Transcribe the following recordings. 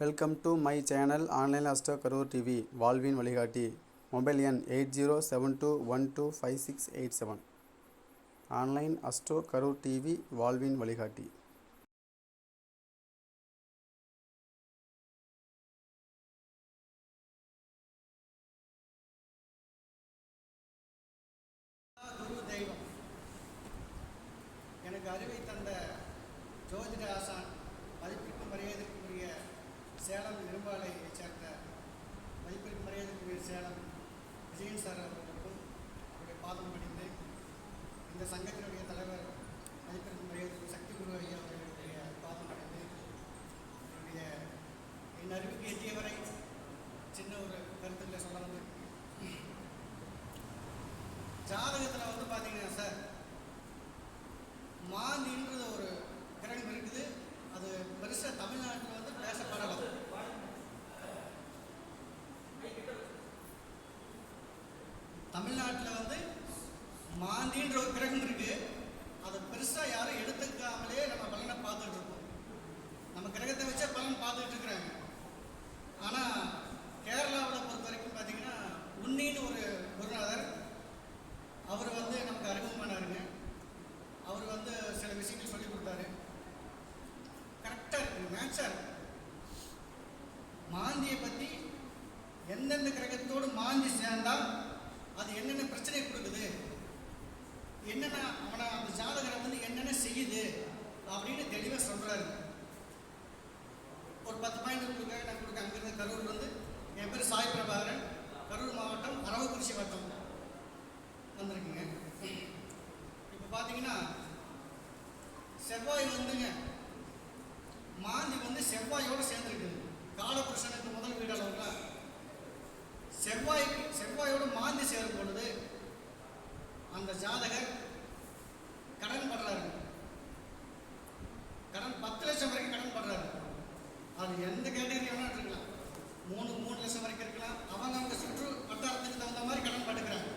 Welcome to my channel online astro Karur TV வாழ்வின் வழிகாட்டி mobile எண் eight zero seven two one two five six eight seven online astro Karur TV வாழ்வின் வழிகாட்டி அறிவுக்கு எட்டியவரை சின்ன ஒரு கருத்துக்களை சொல்ல வந்து ஜாதகத்தில் வந்து பார்த்தீங்கன்னா சார் மாந்தின்றது ஒரு கிரகம் இருக்குது. அது பெருசாக தமிழ்நாட்டில் வந்து பேசப்படலாம் தமிழ்நாட்டில் வந்து மாந்தின்ற ஒரு கிரகம் இருக்கு. அதை பெருசாக யாரும் எடுத்துக்காமலே நம்ம பலனை பார்த்துட்டு இருக்கோம். நம்ம கிரகத்தை வச்சே பலன் பார்த்துட்டு இருக்கிறாங்க. ஆனால் கேரளாவில் பொறுத்த வரைக்கும் பார்த்தீங்கன்னா உன்னின்னு ஒரு குருநாதர் அவர் வந்து நமக்கு அறிமுகமானாருங்க. அவர் வந்து சில விஷயங்கள் சொல்லி கொடுத்தாரு. கரெக்டாக இருக்கு மேட்சாக இருக்கு. மாந்தியை பற்றி எந்தெந்த கிரகத்தோடு மாந்தி சேர்ந்தால் அது என்னென்ன பிரச்சனை கொடுக்குது? என்னென்ன அவனை அந்த ஜாதகரை வந்து என்னென்ன செய்யுது? அப்படின்னு தெளிவாக சொல்கிறாரு ஒரு பத்து பாயிண்ட் உங்களுக்கு நான் கொடுக்க அங்கிருந்து கரூர் வந்து என் பேர் சாய் பிரபாகரன். கரூர் மாவட்டம் அரவக்குறிச்சி வட்டம். வந்திருக்குங்க. இப்போ பார்த்தீங்கன்னா செவ்வாய் வந்துங்க. மாந்தி வந்து செவ்வாயோட சேர்ந்துருக்குது காலபுருஷனுக்கு முதல் வீடு அளவுங்களா செவ்வாய் செவ்வாயோட மாந்தி சேரும் பொழுது அந்த ஜாதகர் கடன் படுறாரு. கடன் பத்து லட்சம் வரைக்கும் கடன் படுறாரு. அது எந்த கேட்டகரி வேணால் இருக்கலாம் மூணு மூணு லட்சம் வரைக்கும் இருக்கலாம் அவங்க அவங்க சுற்று வட்டாரத்துக்கு தகுந்த மாதிரி கடன் பட்டுக்கிறாங்க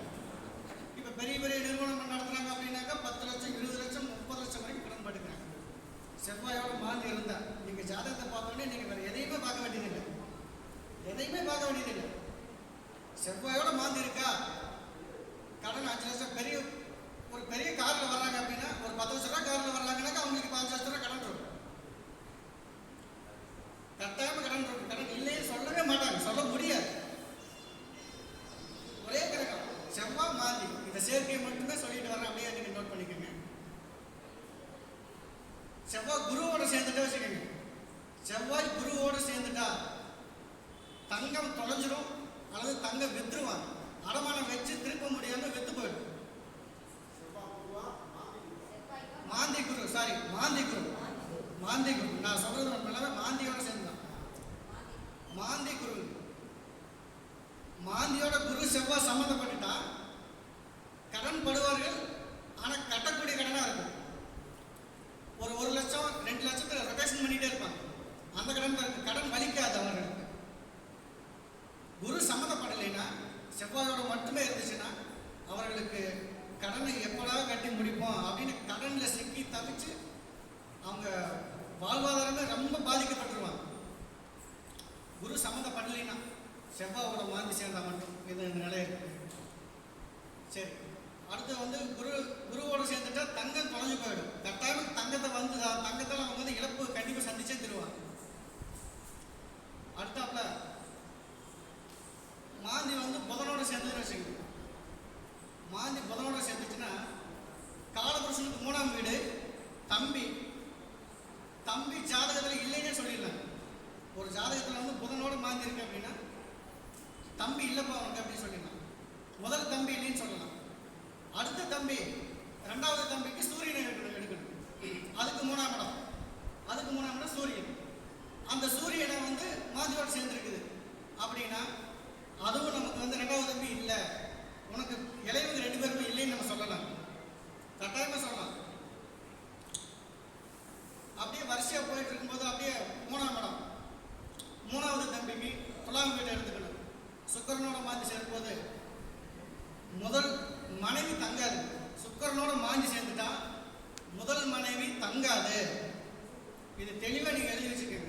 இப்போ பெரிய பெரிய நிறுவனம் நடத்துகிறாங்க அப்படின்னாக்க பத்து லட்சம் இருபது லட்சம் முப்பது லட்சம் வரைக்கும் கடன் படுக்கிறாங்க செவ்வாயோட மாந்தி இருந்தா நீங்க ஜாதகத்தை பார்த்தோன்னே நீங்க வேற எதையுமே பார்க்க வேண்டியதில்லை எதையுமே பார்க்க வேண்டியதில்லை செவ்வாயோட மாந்தி இருக்கா கடன் அஞ்சு லட்சம் பெரிய ஒரு பெரிய காரில் வர்றாங்க அப்படின்னா ஒரு பத்து லட்ச ரூபா காரில் வர்றாங்கன்னாக்கா அவங்களுக்கு பதினஞ்சு லட்ச ரூபா கடன் இருக்கும் கட்டாயமா கடன் இருக்கும் கடன் இல்லையே சொல்லவே மாட்டாங்க சொல்ல முடியாது ஒரே கிரகம் செவ்வாய் மாந்தி இந்த சேர்க்கையை மட்டுமே சொல்லிட்டு வரேன் அப்படியே நீங்க நோட் பண்ணிக்கோங்க செவ்வாய் குருவோட சேர்ந்துட்டா வச்சுக்கோங்க செவ்வாய் குருவோட சேர்ந்துட்டா தங்கம் தொலைஞ்சிரும் அல்லது தங்கம் வித்துருவாங்க அடமானம் வச்சு திருப்ப முடியாம வித்து போயிடும் மாந்தி குரு சாரி மாந்தி குரு மாந்தி குரு நம்ம எல்லாமே மாந்தியோட சேர்ந்தான் மாந்தி குரு மாந்தியோட குரு செவ்வாய் சம்மந்தப்பட்டுட்டா கடன் படுவார்கள் ஆனால் கட்டக்கூடிய கடனாக இருக்கும். ஒரு ஒரு லட்சம் ரெண்டு லட்சத்தை ரொட்டேஷன் பண்ணிட்டே இருப்பாங்க. அந்த கடன் கடன் வலிக்காது அவர்களுக்கு. குரு சம்மந்தப்படலைன்னா செவ்வாயோட மட்டுமே இருந்துச்சுன்னா அவர்களுக்கு கடனை எப்படா கட்டி முடிப்போம் அப்படின்னு கடனில் சிக்கி தவிச்சு அவங்க வாழ்வாதாரமே ரொம்ப பாதிக்கப்பட்டுருவாங்க. குரு சம்மந்தப்படலைன்னா செவ்வாவோட மாந்தி சேர்ந்தா மட்டும் இது நிலை இருக்கு. சரி. அடுத்து வந்து குரு குருவோட சேர்ந்துட்டா தங்கம் தொலைஞ்சு போயிடும். கட்டாயம் தங்கத்தை வந்து தங்கத்தால் அவங்க வந்து இழப்பு கண்டிப்பாக சந்திச்சே தருவாங்க. அடுத்தாப்புல மாந்தி வந்து புதனோட சேர்ந்ததுன்னு வச்சுக்கோங்க. மாந்தி புதனோட சேர்ந்துச்சுன்னா காலபுருஷனுக்கு மூணாம் வீடு தம்பி தம்பி ஜாதகத்தில் இல்லைன்னே சொல்லிடலாம். ஒரு ஜாதகத்தில் வந்து புதனோட மாந்தி இருக்கு அப்படின்னா தம்பி இல்லைப்பா அவனுக்கு அப்படின்னு சொல்லிடலாம். முதல் தம்பி இல்லைன்னு சொல்லலாம். அடுத்த தம்பி ரெண்டாவது தம்பிக்கு சூரியனை எடுக்கணும் எடுக்கணும். அதுக்கு மூணாம் இடம். அதுக்கு மூணாம் இடம் சூரியன். அந்த சூரியனை வந்து மாந்தியோடு சேர்ந்துருக்குது. அப்படின்னா அதுவும் நமக்கு வந்து ரெண்டாவது தம்பி இல்லை. உனக்கு இளைவங்க ரெண்டு பேருமே இல்லைன்னு நம்ம சொல்லலாம். கட்டாயமாக சொல்லலாம். அப்படியே வரிசையாக போயிட்டு இருக்கும்போது அப்படியே மூணாம் இடம். மூணாவது தம்பிக்கு துலாம் வீட்டை எடுத்துக்கணும். சுக்கரனோட மாஞ்சி சேரும்போது முதல் மனைவி தங்காது. சுக்கரனோட மாஞ்சி சேர்ந்துட்டா முதல் மனைவி தங்காது. இது தெளிவாக நீங்கள் எழுதி வச்சுக்கோங்க.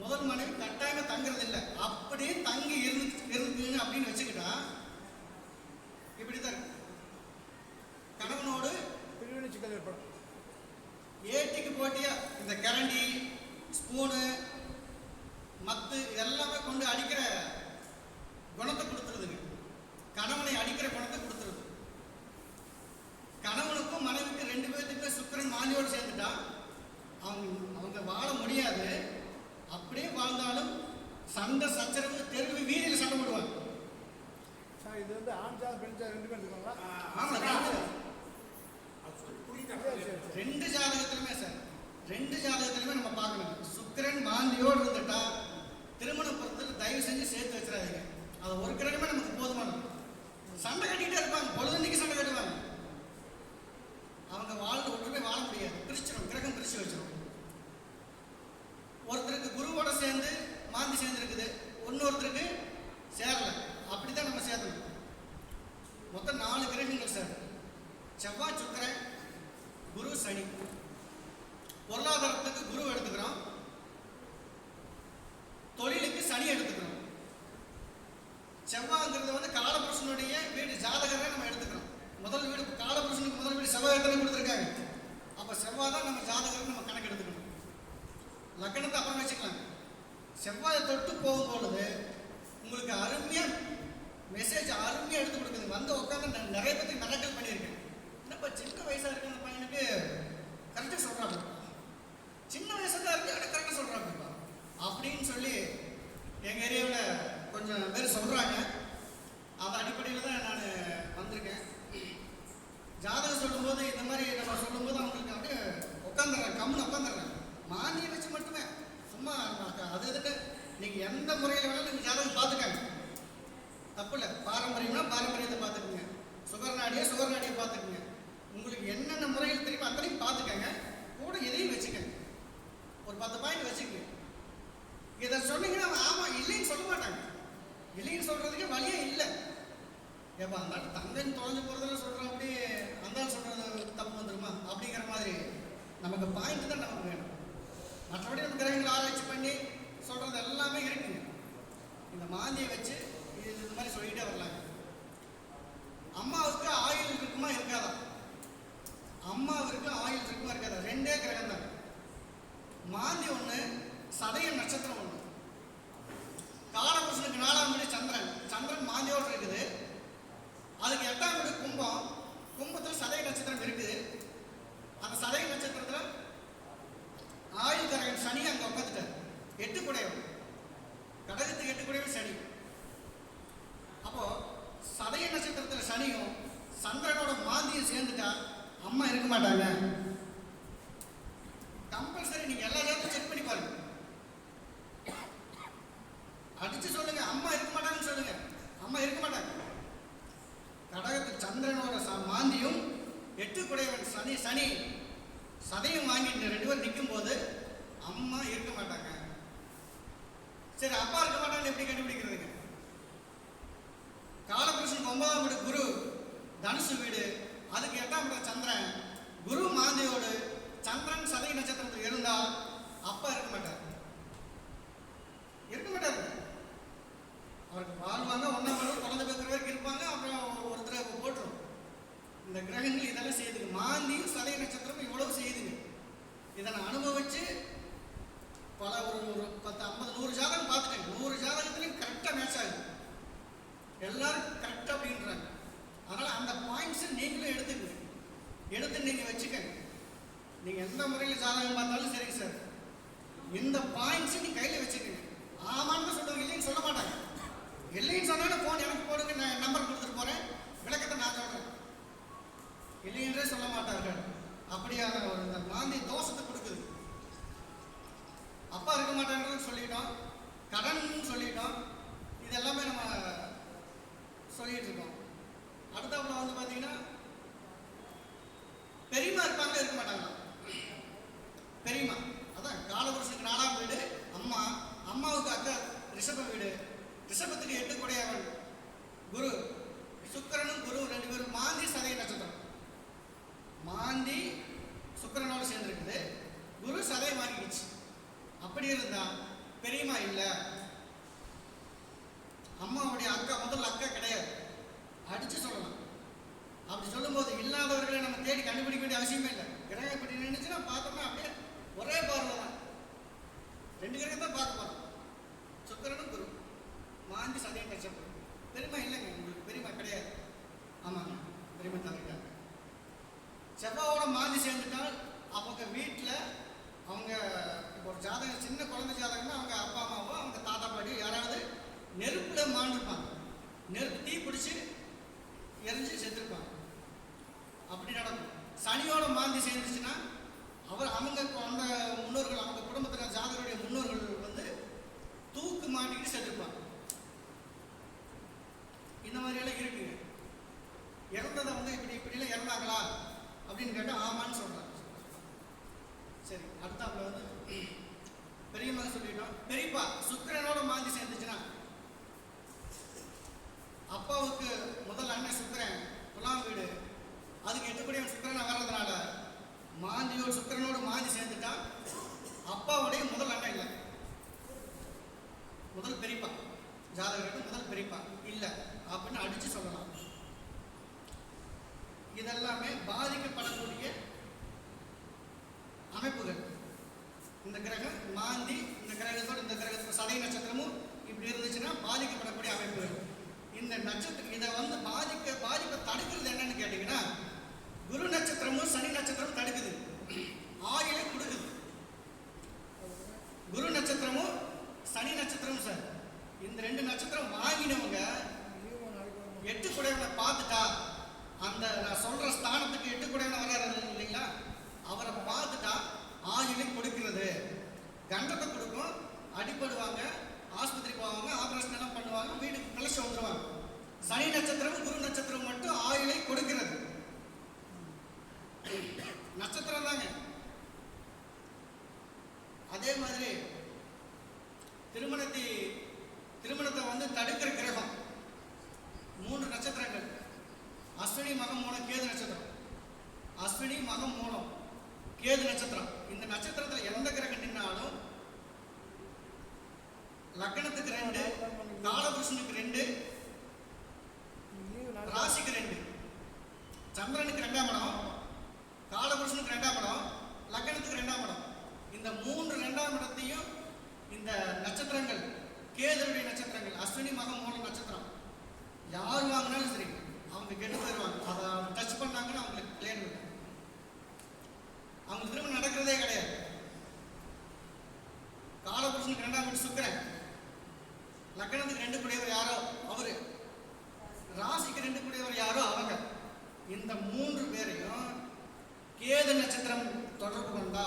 முதல் மனைவி கட்டாயமாக தங்குறது இல்லை அப்படியே தங்கி இருந்து இருக்குங்க அப்படின்னு வச்சுக்கிட்டா இப்படி தான் இருக்கும் பிரிவினை சிக்கல் ஏற்படும் ஏட்டிக்கு போட்டியா இந்த கரண்டி ஸ்பூனு மத்து இதெல்லாமே கொண்டு அடிக்கிற குணத்தை கொடுத்துருதுங்க கணவனை அடிக்கிற குணத்தை கொடுத்துருது கணவனுக்கும் மனைவிக்கும் ரெண்டு பேர்த்துக்குமே சுக்கரன் மாலியோடு சேர்ந்துட்டா அவங்க அவங்க வாழ முடியாது அப்படியே வாழ்ந்தாலும் சண்டை சச்சரவு தெருவு வீதியில் சண்டை போடுவாங்க சார் இது வந்து ஆண் சார் பெண் சார் ரெண்டு பேரும் இருக்காங்களா ஆமா ரெண்டு- சரி சரி சரி ரெண்டு ஜாதகத்திலுமே சார் ரெண்டு ஜாதகத்திலுமே நம்ம பார்க்கணும் சுக்கிரன் மாந்தியோடு இருந்துட்டா திருமண பொறுத்தல் தயவு செஞ்சு சேர்த்து வச்சிடாதீங்க அது ஒரு கிரகமே நமக்கு போதுமானது சண்டை கட்டிக்கிட்டே இருப்பாங்க பொழுதுன்னைக்கு சண்டை கட்டுவாங்க அவங்க வாழ்ந்து ஒன்றுமே வாழ முடியாது பிரிச்சிடும் கிரகம் பிரிச்சு வச்சிடும் ஒருத்தருக்கு குருவோட சேர்ந்து மாந்தி சேர்ந்து இருக்குது இன்னொருத்தருக்கு சேரல அப்படித்தான் நம்ம சேர்த்தணும் மொத்தம் நாலு கிரகங்கள் சார் செவ்வாய் சுக்கிரன் குரு சனி பொருளாதாரத்துக்கு குரு எடுத்துக்கிறோம் தொழிலுக்கு சனி எடுத்துக்கிறோம் செவ்வாய்ங்கிறது வந்து காலபுருஷனுடைய வீடு ஜாதகரை நம்ம எடுத்துக்கிறோம் முதல் வீடு காலபுருஷனுக்கு முதல் வீடு செவ்வாய் எத்தனை கொடுத்துருக்காங்க அப்போ செவ்வாய் தான் நம்ம ஜாதகருக்கு நம்ம கணக்கு எடுத்துக்கணும் லக்கணத்தை அப்புறம் வச்சுக்கலாம் செவ்வாயை தொட்டு போகும் பொழுது உங்களுக்கு அருமையாக மெசேஜ் அருமையாக எடுத்து கொடுக்குது. வந்து உட்காந்து நான் நிறைய பேருக்கு மிரட்டல் பண்ணியிருக்கேன் என்னப்பா சின்ன வயசாக இருக்க அந்த பையனுக்கு கரெக்டாக சொல்கிறாங்க சின்ன வயசாக தான் இருக்கு ஆனால் கரெக்டாக சொல்கிறாங்கப்பா அப்படின்னு சொல்லி எங்கள் ஏரியாவில் கொஞ்சம் பேர் சொல்கிறாங்க அந்த அடிப்படையில் தான் நான் வந்திருக்கேன். ஜாதகம் சொல்லும்போது இந்த மாதிரி நம்ம சொல்லும்போது அவங்களுக்கு அப்படியே உட்காந்துடுறேன் கம்முன்னு உட்காந்துடுறேன் மானியம் வச்சு மட்டுமே. சும்மா அது எதுக்கு? நீங்கள் எந்த முறையில் வேணாலும் நீங்கள் ஜாதகம் பார்த்துக்காங்க. தப்பு இல்லை. பாரம்பரியம்னா பாரம்பரியத்தை பார்த்துக்குங்க. சுகர் நாடியை சுகர் நாடியை பார்த்துக்குங்க. உங்களுக்கு என்னென்ன முறையில் தெரியுமோ அத்தனையும் பார்த்துக்கங்க. கூட எதையும் வச்சுக்கங்க ஒரு பத்து பாயிண்ட் வச்சுக்கங்க. இதை சொன்னீங்கன்னா அவன் ஆமாம் இல்லைன்னு சொல்ல மாட்டாங்க. இல்லைன்னு சொல்கிறதுக்கே வழியே இல்லை. ஏப்பா அந்த தங்கன்னு தொலைஞ்சு போகிறதுல சொல்கிறோம் அப்படி அந்த சொல்கிறது தப்பு வந்துருமா? அப்படிங்கிற மாதிரி. நமக்கு பாயிண்ட் தான் நமக்கு வேணும். மற்றபடி நம்ம கிரகங்களை ஆராய்ச்சி பண்ணி சொல்கிறது எல்லாமே இருக்குங்க. இந்த மாந்தியை வச்சு இது இந்த மாதிரி சொல்லிக்கிட்டே வரலாங்க அம்மாவுக்கு ஆயுள் இருக்குமா இருக்காதா அம்மாவிற்கு ஆயுள் இருக்குமா இருக்காதா ரெண்டே கிரகம் தான் மாந்தி ஒன்று சதய நட்சத்திரம் ஒன்று காலபுருஷனுக்கு நாலாம் வீடு சந்திரன் சந்திரன் மாந்தியோடு இருக்குது அதுக்கு எட்டாம் வீடு கும்பம் கும்பத்தில் சதய நட்சத்திரம் இருக்குது அந்த சதய நட்சத்திரத்தில் ஆயுள் கிரகன் சனி அங்கே உட்காந்துட்டார் எட்டு குடையவன் கடகத்துக்கு எட்டு குடையவன் சனி அப்போ சதய நட்சத்திரத்தில் சனியும் சந்திரனோட மாந்தியும் சேர்ந்துட்டா அம்மா இருக்க மாட்டாங்க கம்பல்சரி நீங்க எல்லா ஜாதகத்தையும் செக் பண்ணி பாருங்க அடிச்சு சொல்லுங்க அம்மா இருக்க மாட்டாங்கன்னு சொல்லுங்க அம்மா இருக்க மாட்டாங்க கடகத்து சந்திரனோட ச- மாந்தியும் எட்டு குடையவன் சனி சனி சதையும் வாங்கிட்டு ரெண்டு பேரும் நிற்கும் போது அம்மா இருக்க மாட்டாங்க சரி அப்பா இருக்க மாட்டாங்கன்னு எப்படி கண்டுபிடிக்கிறதுங்க காலபுருஷனுக்கு ஒன்பதாம் வீடு குரு தனுசு வீடு அதுக்கு எட்டாம் வீடு சந்திரன் குரு மாந்தியோடு சந்திரன் சதய நட்சத்திரத்தில் இருந்தா அப்பா இருக்க மாட்டார் இருக்க மாட்டார் அவருக்கு வாழ்வாங்க ஒன்றாம் வீடு குழந்தை பேசுற வரைக்கும் இருப்பாங்க அப்புறம் ஒருத்தரை போட்டுரும் இந்த கிரகங்கள் இதெல்லாம் செய்யுதுங்க மாந்தியும் சதய நட்சத்திரம் இவ்வளவு செய்யுதுங்க இதை நான் அனுபவிச்சு பல ஒரு ஒரு பத்து ஐம்பது நூறு ஜாதகம் பார்த்துட்டேன் நூறு ஜாதகத்துலையும் கரெக்டாக மேட்ச் ஆகுது எல்லாரும் கரெக்டாக அப்படின்றாங்க அதனால் அந்த பாயிண்ட்ஸை நீங்களும் எடுத்துக்கங்க எடுத்து நீங்கள் வச்சுக்கங்க. நீங்கள் எந்த முறையில் ஜாதகம் பார்த்தாலும் சரிங்க சார் இந்த பாயிண்ட்ஸை நீ கையில் வச்சுக்கங்க. ஆமான்னு சொல்லுவாங்க இல்லைன்னு சொல்ல மாட்டாங்க. இல்லைன்னு சொன்னாலும் ஃபோன் எனக்கு போடுங்க நான் நம்பர் கொடுத்துட்டு போகிறேன் விளக்கத்தை நான் சொல்கிறேன் இல்லைன்றே சொல்ல மாட்டார்கள். அப்படியான ஒரு இந்த மாந்தி தோஷத்தை கொடுக்குது. அப்பா இருக்க மாட்டாங்கன்னு சொல்லிட்டோம். கடன் சொல்லிட்டோம். இது எல்லாமே நம்ம சொல்லிட்டு இருக்கோம். அடுத்தாப்புல வந்து பார்த்தீங்கன்னா பெரியம்மா இருப்பாங்க இருக்க மாட்டாங்களா? பெரியம்மா. அதான் காலபுருஷனுக்கு நாலாம் வீடு. அம்மா அம்மாவுக்கு அக்கா ரிஷப வீடு. ரிஷபத்துக்கு எட்டு கொடையவன் குரு சுக்கிரனும் குரு ரெண்டு பேரும் மாந்தி சதய நட்சத்திரம். மாந்தி சுக்கரனோடு சேர்ந்துருக்குது. குரு சதை வாங்கிடுச்சு. அப்படி இருந்தா பெரியம்மா இல்லை. அம்மாவுடைய அக்கா முதல்ல அக்கா கிடையாது. அடிச்சு சொல்லலாம். அப்படி சொல்லும்போது இல்லாதவர்களை நம்ம தேடி கண்டுபிடிக்க வேண்டிய அவசியமே இல்லை. கிரகம் இப்படி நினைச்சுன்னா பார்த்தோம்னா அப்படியே ஒரே பார்வை தான். ரெண்டு கிரகம் தான் பார்க்க போகிறோம் சுக்கரனும் குரு மாந்தி சதயம் கட்சப்படும் பெருமை இல்லைங்க உங்களுக்கு பெருமை கிடையாது. ஆமாங்க பெருமை தவிர்க்காங்க செவ்வாவோட மாந்தி சேர்ந்துட்டால் அவங்க வீட்டில் அவங்க இப்போ ஒரு ஜாதகம் சின்ன குழந்தை ஜாதகம்னா அவங்க அப்பா அம்மாவோ அவங்க தாத்தா பாட்டி யாராவது நெருப்பில் மாண்டிருப்பாங்க நெருப்பு தீ பிடிச்சி எரிஞ்சு செத்துருப்பாங்க. அப்படி நடக்கும். சனியோட மாந்தி சேர்ந்துச்சுன்னா அவர் அவங்க அந்த முன்னோர்கள் அவங்க குடும்பத்தில் ஜாதகருடைய முன்னோர்கள் வந்து தூக்கு மாட்டிக்கிட்டு செத்துருப்பாங்க இந்த மாதிரியெல்லாம் இருக்குங்க இறந்ததை வந்து இப்படி இப்படிலாம் இறந்தாங்களா அப்படின்னு கேட்டால் ஆமான்னு சொல்கிறாங்க சரி அடுத்தாப்புல வந்து பெரியம்மா சொல்லிட்டோம் பெரியப்பா சுக்கிரனோட மாந்தி சேர்ந்துச்சுன்னா அப்பாவுக்கு முதல் அண்ணன் சுக்கிரன் துலாம் வீடு அதுக்கு எட்டுப்படியும் சுக்கிரனை வர்றதுனால மாந்தியோடு சுக்கிரனோடு மாந்தி சேர்ந்துட்டா அப்பாவுடைய முதல் அண்ணன் இல்லை முதல் பெரியப்பா ஜாதகருக்கு முதல் பெரியப்பா இல்லை அப்படின்னு அடிச்சு சொல்லலாம் இதெல்லாமே பாதிக்கப்படக்கூடிய அமைப்புகள் இந்த கிரகம் மாந்தி இந்த கிரகத்தோட இந்த கிரகத்தோட சதய நட்சத்திரமும் இப்படி இருந்துச்சுன்னா பாதிக்கப்படக்கூடிய அமைப்புகள் இந்த நட்சத்திரம் இதை வந்து பாதிக்க பாதிப்பை தடுக்கிறது என்னன்னு கேட்டீங்கன்னா குரு நட்சத்திரமும் சனி நட்சத்திரமும் தடுக்குது. ஆயிலை கொடுக்குது. குரு நட்சத்திரமும் சனி நட்சத்திரமும் சார். இந்த ரெண்டு நட்சத்திரம் வாங்கினவங்க எட்டு குடையவனை பார்த்துட்டா அந்த நான் சொல்ற ஸ்தானத்துக்கு எட்டு குடையவனை வராது இல்லைங்களா? அவரை பார்த்துட்டா ஆயிலை கொடுக்கிறது. கண்டத்தை கொடுக்கும் அடிபடுவாங்க ஆஸ்பத்திரி போவாங்க ஆபரேஷன் எல்லாம் பண்ணுவாங்க வீட்டுக்கு கிளச்சி வந்துருவாங்க. சனி நட்சத்திரம் குரு நட்சத்திரம் மட்டும் ஆயுளை கொடுக்கிறது. நட்சத்திரம் தாங்க. அதே மாதிரி திருமணத்தை திருமணத்தை வந்து தடுக்கிற கிரகம். மூன்று நட்சத்திரங்கள். அஸ்வினி மகம் மூலம் கேது நட்சத்திரம். அஸ்வினி மகம் மூலம் கேது நட்சத்திரம். இந்த நட்சத்திரத்தில் எந்த கிரகம் நின்னாலும் லக்னத்துக்கு ரெண்டு காலபுருஷனுக்கு ரெண்டு ராசிக்கு ரெண்டு. சந்திரனுக்கு ரெண்டாம் இடம் காலபுருஷனுக்கு ரெண்டாம் இடம் லக்னத்துக்கு ரெண்டாம் இடம். இந்த மூன்று ரெண்டாம் இடத்தையும் இந்த நட்சத்திரங்கள் கேதுருடைய நட்சத்திரங்கள் அஸ்வினி மகம் மூலம் நட்சத்திரம். யார் வாங்கினாலும் சரி அவங்க கெட்டு போயிடுவாங்க அதை டச் பண்ணாங்கன்னு அவங்களுக்கு கிளியர் அவங்க திரும்ப நடக்கிறதே கிடையாது. காலபுருஷனுக்கு ரெண்டாம் இடம் சுக்கரன். லக்னத்துக்கு ரெண்டு கூடியவர் யாரோ? அவரு. ராசிக்கு ரெண்டு கூடியவர் யாரோ அவங்க. இந்த மூன்று பேரையும் கேது நட்சத்திரம் தொடர்பு கொண்டா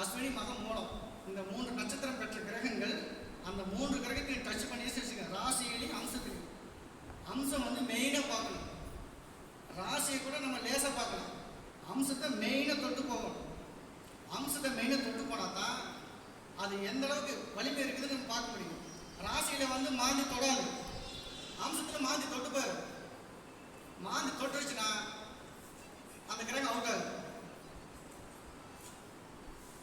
அஸ்வினி மகம் மூலம் இந்த மூன்று நட்சத்திரம் பெற்ற கிரகங்கள் அந்த மூன்று கிரகத்தையும் டச் பண்ணி வச்சுங்க ராசியிலையும் அம்சத்திலையும். அம்சம் வந்து மெயினாக பார்க்கணும் ராசியை கூட நம்ம லேசாக பார்க்கலாம் அம்சத்தை மெயினாக தொட்டு போகணும் அம்சத்தை மெயினாக தொட்டு போனால் தான் அது எந்த அளவுக்கு வலிமை இருக்குதுன்னு நம்ம பார்க்க முடியும் ராசியில் வந்து மாந்தி தொடாது அம்சத்தில் மாந்தி தொட்டு போயிடும் மாந்தி தொட்டுருச்சுன்னா அந்த கிரகம் அவுட் ஆகுது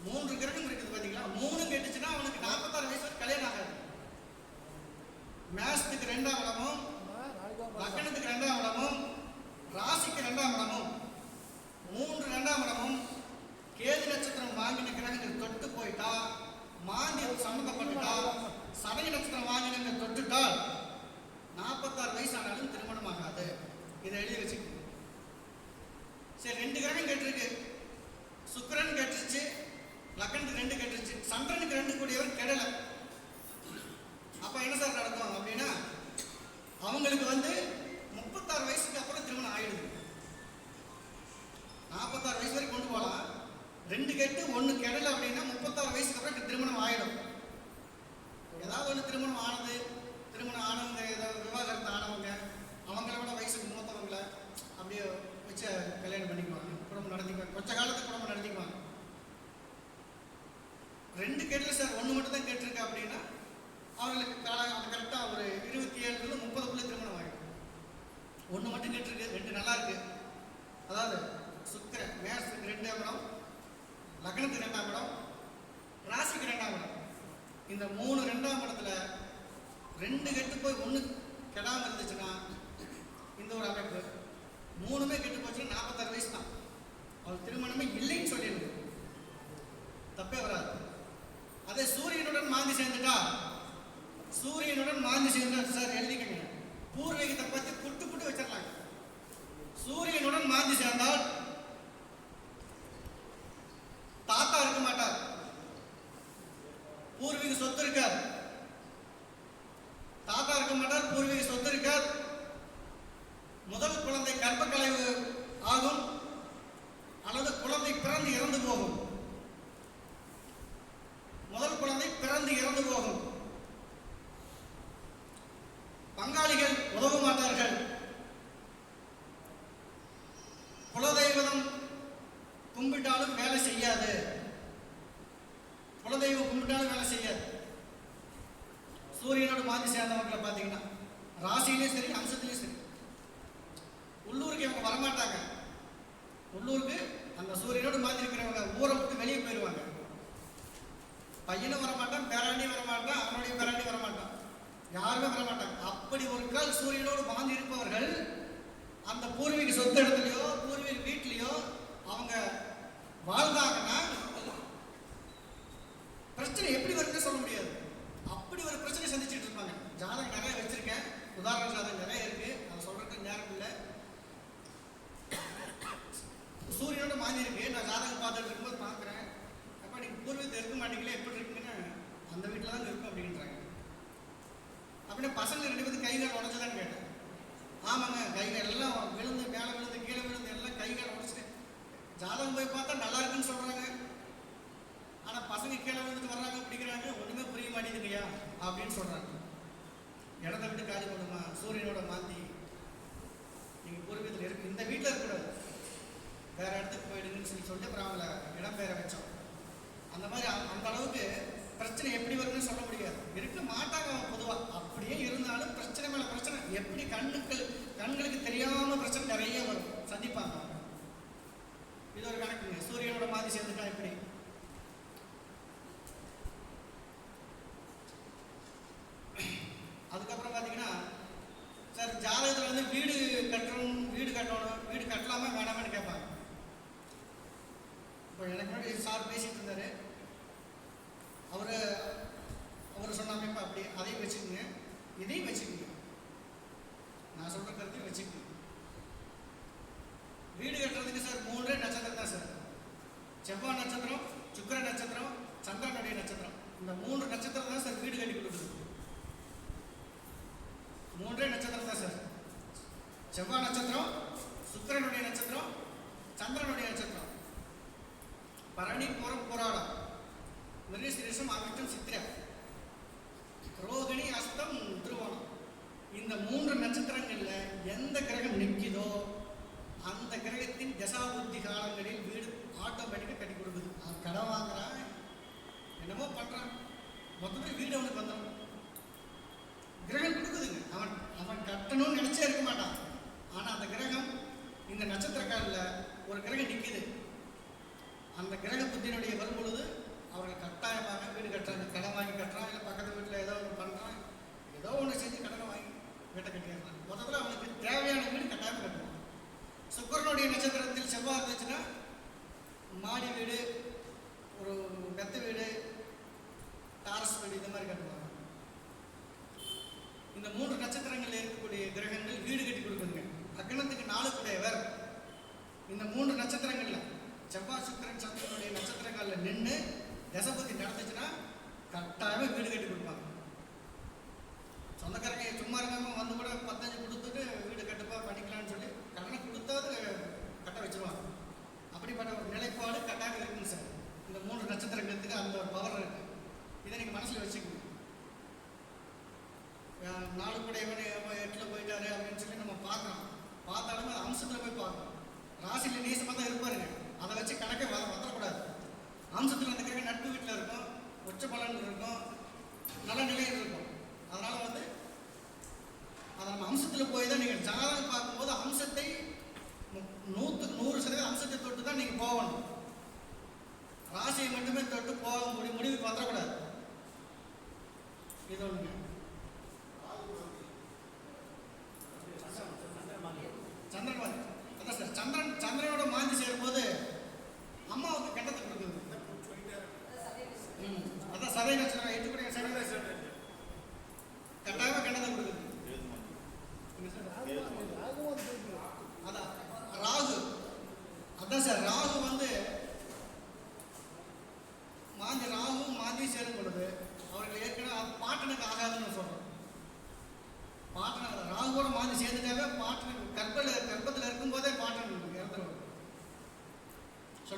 மூன்று கிரகம் இருக்குது பார்த்தீங்களா மூணு கெட்டுச்சுன்னா அவனுக்கு நாற்பத்தாறு வயசு வரைக்கும் கல்யாணம் ஆகாது மேஷத்துக்கு ரெண்டாம் இடமும் அம்மா, நாளைக்கு வரும் பாருங்க. லக்கணத்துக்கு ரெண்டாம் இடமும் ராசிக்கு ரெண்டாம் இடமும் மூன்று ரெண்டாம் இடமும் கேது நட்சத்திரம் வாங்கின கிரகங்கள் தொட்டு போயிட்டா மாந்தி சம்மந்தப்பட்டுட்டா சதய நட்சத்திரம் வாங்கினவங்க தொட்டுட்டால் நாற்பத்தாறு வயசானாலும் திருமணம் ஆகாது இதை எழுதி வச்சுக்கோங்க சரி ரெண்டு கிரகம் கேட்டிருக்கு சுக்கிரன் கேட்டுருச்சு லக்கனுக்கு ரெண்டு கேட்டுருச்சு சந்திரனுக்கு ரெண்டு கூடியவர் கெடலை அப்ப என்ன சார் நடக்கும் அப்படின்னா அவங்களுக்கு வந்து முப்பத்தாறு வயசுக்கு அப்புறம் திருமணம் ஆயிடுது நாற்பத்தாறு வயசு வரைக்கும் கொண்டு போகலாம் ரெண்டு கெட்டு ஒன்று கெடல அப்படின்னா முப்பத்தாறு வயசுக்கு அப்புறம் திருமணம் ஆயிடும் ஏதாவது ஒன்று திருமணம் ஆனது திருமணம் ஆனவங்க ஏதாவது விவாகரத்து ஆனவங்க அவங்கள விட வயசுக்கு மூத்தவங்கள அப்படியே வச்சு கல்யாணம் பண்ணிக்குவாங்க குடும்பம் நடத்திக்குவாங்க கொஞ்ச காலத்துக்கு குடும்பம் நடத்திக்குவாங்க ரெண்டு கேட்டல சார் ஒன்று மட்டும் தான் கேட்டிருக்கு அப்படின்னா அவங்களுக்கு கால அது கரெக்டாக ஒரு இருபத்தி ஏழுலேருந்து முப்பதுக்குள்ளே திருமணம் ஆகிடும் ஒன்று இருக்கு ரெண்டு நல்லா இருக்கு. அதாவது சுக்கிரன் மேஷத்துக்கு ரெண்டாம் இடம் லக்னத்துக்கு ரெண்டாம் இடம் ராசிக்கு ரெண்டாம் இடம் இந்த மூணு ரெண்டாம் இடத்துல ரெண்டு கெட்டு போய் ஒன்று கெடாமல் இருந்துச்சுன்னா இந்த ஒரு அமைப்பு மூணுமே கெட்டு போச்சுன்னா நாற்பத்தாறு வயசு தான். அவள் திருமணமே இல்லைன்னு சொல்லிடுது தப்பே வராது. அதே சூரியனுடன் மாந்தி சேர்ந்துட்டா சூரியனுடன் மாந்தி சேர்ந்து சார் எழுதிக்கங்க. பூர்வீகத்தை பத்தி புட்டு புட்டு வச்சிடலாங்க சூரியனுடன் மாந்தி சேர்ந்தால் தாத்தா இருக்க மாட்டார். பூர்வீக சொத்து இருக்கார். தாத்தா இருக்க மாட்டார் பூர்வீக சொத்து இருக்கார். முதல் குழந்தை கர்ப்பக்கலைவு ஆகும். அல்லது குழந்தை பிறந்து இறந்து போகும் முதல் குழந்தை பிறந்து இறந்து போகும் பங்காளிகள் உதவ மாட்டார்கள் குலதெய்வம் கும்பிட்டாலும் வேலை செய்யாது குலதெய்வம் கும்பிட்டாலும் வேலை செய்யாது சூரியனோட மாத்தி சேர்ந்தவங்களை பார்த்தீங்கன்னா ராசியிலையும் சரி அம்சத்திலையும் சரி உள்ளூருக்கு இவங்க வரமாட்டாங்க உள்ளூருக்கு அந்த சூரியனோடு மாத்தி இருக்கிறவங்க ஊரை விட்டு வெளியே போயிடுவாங்க பையனும் வரமாட்டான் பேராண்டியும் வரமாட்டான் அவனுடைய பேராண்டி வரமாட்டான் யாருமே வரமாட்டாங்க அப்படி ஒரு கால் சூரியனோடு மாந்தி இருப்பவர்கள் அந்த பூர்வீக சொத்து இடத்துலையோ பூர்வீக வீட்லையோ அவங்க வாழ்ந்தாங்கன்னா பிரச்சனை எப்படி வருதுன்னு சொல்ல முடியாது அப்படி ஒரு பிரச்சனை சந்திச்சுட்டு இருப்பாங்க ஜாதகம் நிறைய வச்சிருக்கேன் உதாரண ஜாதகம் நிறைய இருக்கு அதை சொல்றதுக்கு நேரம் இல்லை சூரியனோட மாறி இருக்கு நான் ஜாதகம் பார்த்துட்டு இருக்கும்போது பார்க்குறேன் அப்பா நீங்க பூர்வீகத்தில் இருக்க மாட்டீங்களே எப்படி இருக்குன்னு அந்த வீட்டில் தான் இருக்கும் அப்படின்றாங்க அப்படின்னா பசங்க ரெண்டு பேரும் கை கால் உடஞ்சதான்னு கேட்டேன் ஆமாங்க கை கால் எல்லாம் விழுந்து மேலே விழுந்து கீழே விழுந்து எல்லாம் கை கால் உடச்சிட்டு ஜாதகம் போய் பார்த்தா நல்லா இருக்குன்னு சொல்றாங்க ஆனா பசங்க கீழே விழுந்துட்டு வர்றாங்க பிடிக்கிறாங்க ஒண்ணுமே புரிய மாட்டேங்குதுங்கய்யா அப்படின்னு சொல்றாங்க. இடத்த விட்டு காலி பண்ணுமா சூரியனோட மாற்றி நீங்கள் பூர்வீகத்தில் இருக்கு. இந்த வீட்டில் இருக்கக்கூடாது. வேற இடத்துக்கு போயிடுங்கன்னு சொல்லி சொல்லி அப்புறம் அவங்கள இடம் பெயர வச்சோம். அந்த மாதிரி அந்த அளவுக்கு பிரச்சனை எப்படி வரும்னு சொல்ல முடியாது. இருக்க மாட்டாங்க அவன் பொதுவாக அப்படியே இருந்தாலும் பிரச்சனை மேல பிரச்சனை. எப்படி கண்ணுக்கு கண்களுக்கு தெரியாம பிரச்சனை நிறைய வரும். சந்திப்பாங்க இது ஒரு கணக்குங்க. சூரியனோட மாதிரி சேர்ந்துட்டா எப்படி அதுக்கப்புறம் பார்த்தீங்கன்னா சார் ஜாதகத்தில் வந்து வீடு கட்டணும் வீடு கட்டணும் வீடு கட்டலாமா வேணாமான்னு கேட்பாங்க இப்போ எனக்கு முன்னாடி சார் பேசிட்டு இருந்தாரு அவரு அவர் சொன்னாங்க இப்போ அப்படி அதையும் வச்சுக்கோங்க இதையும் வச்சுக்கோங்க நான் சொல்ற கருத்தையும் வச்சுக்கோங்க வீடு கட்டுறதுக்கு சார் மூன்றே நட்சத்திரம் தான் சார் செவ்வாய் நட்சத்திரம் சுக்கிர நட்சத்திரம் சந்திரனுடைய நட்சத்திரம் இந்த மூன்று நட்சத்திரம் தான் சார் வீடு கட்டி கொடுக்குது மூன்றே நட்சத்திரம் தான் சார் செவ்வாய் நட்சத்திரம் சுக்கிரனுடைய நட்சத்திரம் சந்திரனுடைய நட்சத்திரம் பரணி புறம் புராடம் மிருகசிரேஷம் ஆகட்டும் சித்திரை. ரோகிணி அஸ்தம் திருவோணம் இந்த மூன்று நட்சத்திரங்கள்ல எந்த கிரகம் நிற்கிதோ அந்த கிரகத்தின் தசாபுத்தி காலங்களில் வீடு ஆட்டோமேட்டிக்காக கட்டி கொடுக்குது. அவன் கடன் வாங்குறான் என்னமோ பண்ணுறான் மொத்தத்தில் வீடு அவனுக்கு வந்துடும் கிரகம் கொடுக்குதுங்க. அவன் அவன் கட்டணும்னு நினச்சே இருக்க மாட்டான். ஆனால் அந்த கிரகம் இந்த நட்சத்திரக்காலில் ஒரு கிரகம் நிற்கிது அந்த கிரக புத்தியினுடைய வரும் பொழுது அவர்கள் கட்டாயமாக வீடு கட்டுறாங்க. கடன் வாங்கி கட்டுறான் இல்லை பக்கத்து வீட்டில் ஏதோ ஒன்று பண்ணுறான் ஏதோ ஒன்று செஞ்சு கடனை வாங்கி வீட்டை கட்டிடுறாங்க மொத்தத்தில் அவனுக்கு தேவையான வீடு கட்டாயம் கட்டுவாங்க சுக்கரனுடைய நட்சத்திரத்தில் செவ்வாய் இருந்துச்சுன்னா மாடி வீடு ஒரு மெத்த வீடு டாரஸ் வீடு இந்த மாதிரி கட்டுவாங்க. இந்த மூன்று நட்சத்திரங்களில் இருக்கக்கூடிய கிரகங்கள் வீடு கட்டி கொடுக்குதுங்க. லக்னத்துக்கு நாலு கூடையவர் இந்த மூன்று நட்சத்திரங்களில் செவ்வாய் சுக்கரன் சந்திரனுடைய நட்சத்திரங்களில் நின்று தசபதி நடந்துச்சுன்னா கட்டாயமா வீடு கட்டி கொடுப்பாங்க. சொந்தக்காரங்க சும்மா இருக்காம வந்து கூட பத்தஞ்சு கொடுத்துட்டு வீடு கட்டுப்பா பண்ணிக்கலாம்னு சொல்லி கடனை கொடுத்தாவது கட்ட வச்சிருவாங்க. அப்படிப்பட்ட ஒரு நிலைப்பாடு கட்டாக இருக்குங்க சார். இந்த மூன்று நட்சத்திரங்களுக்கு அந்த ஒரு பவர் இருக்கு. இதை நீங்க மனசுல வச்சுக்கணும் நாலு கூட இவன் எட்டில் போயிட்டாரு அப்படின்னு சொல்லி நம்ம பார்க்குறோம் பார்த்தாலும் அம்சத்தில் போய் பார்க்கணும் ராசியில் நேசமாக தான் இருப்பாருங்க. அதை வச்சு கணக்கை வர வத்தக்கூடாது ஆம்சத்தில் அந்த கிழக்கு நட்பு வீட்டில் இருக்கும் உச்ச பலன் இருக்கும் நல்ல நிலையில் இருக்கும். அதனால் வந்து அதை நம்ம அம்சத்தில் போய் தான் நீங்கள் ஜாதகம் பார்க்கும்போது அம்சத்தை நூற்றுக்கு நூறு சதவீதம் அம்சத்தை தொட்டு தான் நீங்கள் போகணும். ராசியை மட்டுமே தொட்டு போக முடியும் முடிவுக்கு வரக்கூடாது இது ஒன்று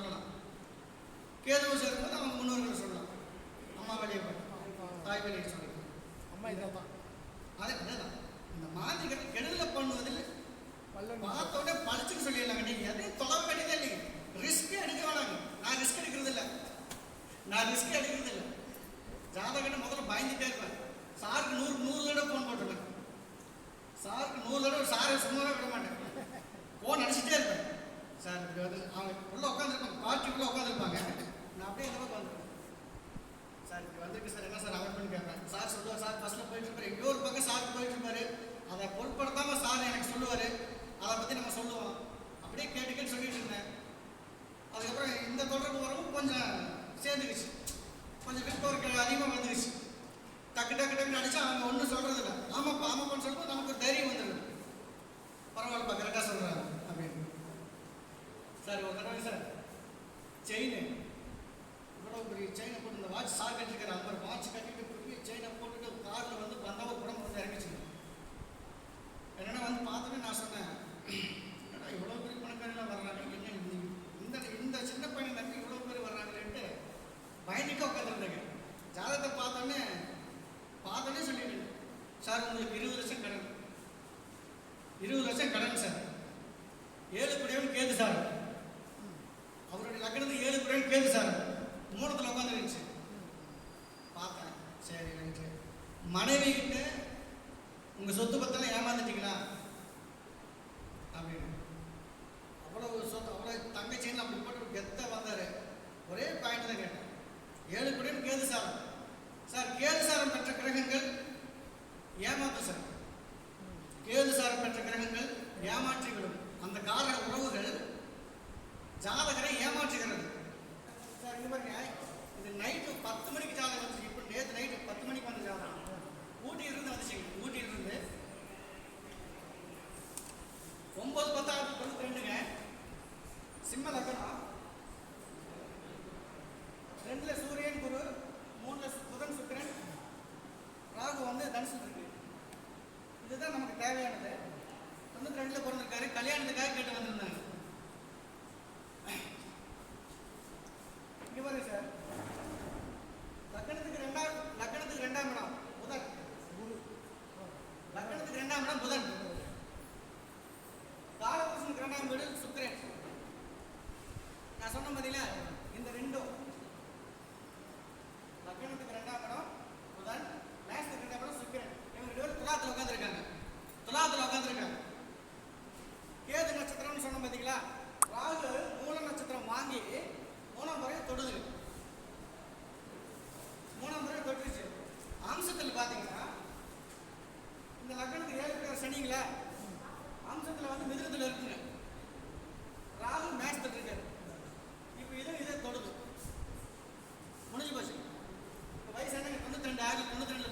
சொல்லலாம். கேதுவை சேர்க்கும்போது நம்ம முன்னோர்கள் சொல்லலாம். அம்மா வழியை தாய் வழியை சொல்லலாம் அம்மா இதான் தான் அதே அதுதான். இந்த மாதிரி கெடுதல் பண்ணுவதில் பார்த்தோடனே பழிச்சுன்னு சொல்லிடலாங்க. நீங்கள் எதையும் தொலை வேண்டியதே இல்லைங்க. ரிஸ்க்கே எடுக்க வேணாங்க. நான் ரிஸ்க் எடுக்கிறது இல்லை நான் ரிஸ்க் எடுக்கிறது இல்லை ஜாதகன்னு முதல்ல பயந்துட்டே இருப்பேன். சாருக்கு நூறு நூறு தடவை ஃபோன் போட்டுருவேன் சாருக்கு நூறு தடவை சாரை சும்மாவே விட மாட்டேன். ஃபோன் அடிச்சுட்டே இருப்பேன். சார் இப்படி வந்து அவங்க உள்ளே உட்காந்துருப்பாங்க பார்ட்டிக்குள்ளே உட்காந்துருப்பாங்க நான் அப்படியே இந்த பக்கம் வந்துருக்கேன் சார் இப்படி வந்திருக்கு சார். என்ன சார் அவைட் கேட்பேன் சார் சொல்லுவார் சார் ஃபஸ்ட்டில் போயிட்டு இருப்பார். எங்கேயோ ஒரு பக்கம் சார் போயிட்டு இருப்பார். அதை பொருட்படுத்தாமல் சார் எனக்கு சொல்லுவார். அதை பற்றி நம்ம சொல்லுவோம். அப்படியே கேட்டு கேட்டு சொல்லிட்டு இருந்தேன். அதுக்கப்புறம் இந்த தொடர்பு வரவும் கொஞ்சம் சேர்ந்துக்குச்சு. கொஞ்சம் விருப்பம் அதிகமாக வந்துருச்சு. ಆಗಿ ಕುಣಿದ್ರೆ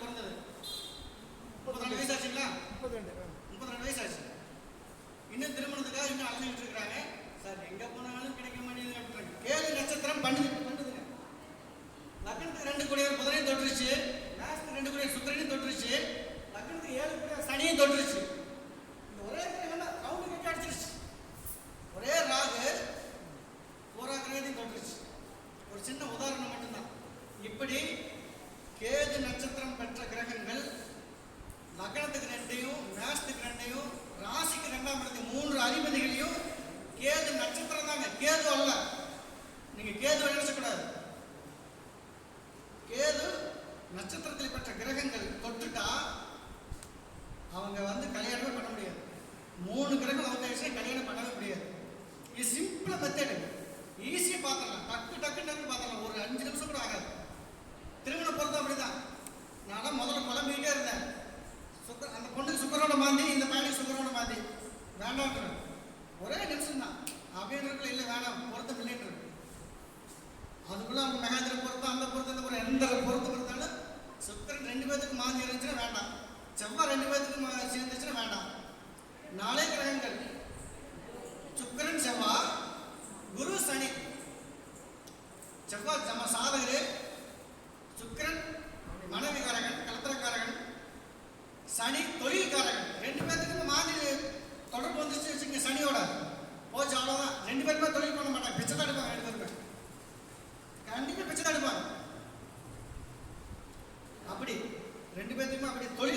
சிம்பிளாக மெத்தேடு. ஈஸியாக பார்த்துடலாம். டக்கு டக்கு டக்கு பார்த்துடலாம். ஒரு அஞ்சு நிமிஷம் கூட ஆகாது. திருமண பொறுத்த அப்படிதான். தான் முதல்ல குழம்பிக்கிட்டே இருந்தேன். சுக்கர அந்த பொண்ணுக்கு சுக்கரோட மாந்தி இந்த பையனுக்கு சுக்கரோட மாந்தி. வேண்டாம் ஒரே நிமிஷம் தான் அப்படின்றதுல இல்லை வேணாம். பொருத்தம் இல்லைன்ற அதுக்குள்ளே அவங்க மெகாந்திர பொருத்தம் அந்த பொருத்தம் ஒரு எந்த பொருத்தம் இருந்தாலும் சுக்கரன் ரெண்டு பேர்த்துக்கு மாந்தி இருந்துச்சுன்னா வேண்டாம். செவ்வாய் ரெண்டு பேர்த்துக்கு சேர்ந்துச்சுன்னா வேண்டாம். நாளே கிரகங்கள். சுக்கரன் செவ்வாய் குரு சனி. செவ்வாய் நம்ம சாதகரு சுக்கரன் மனைவிகாரகன் கலத்திரக்காரகன் சனி தொழில்காரகன். ரெண்டு பேத்துக்கு மாதிரி தொடர்பு வந்துச்சு வச்சுங்க சனியோட. போச்சு அவ்வளோதான் ரெண்டு பேருமே தொழில் பண்ண மாட்டாங்க. பிச்சை தான் எடுப்பாங்க ரெண்டு பேருமே கண்டிப்பாக பிச்சை தான் எடுப்பாங்க. அப்படி. ரெண்டு பேர்த்துக்குமே அப்படி தொழில்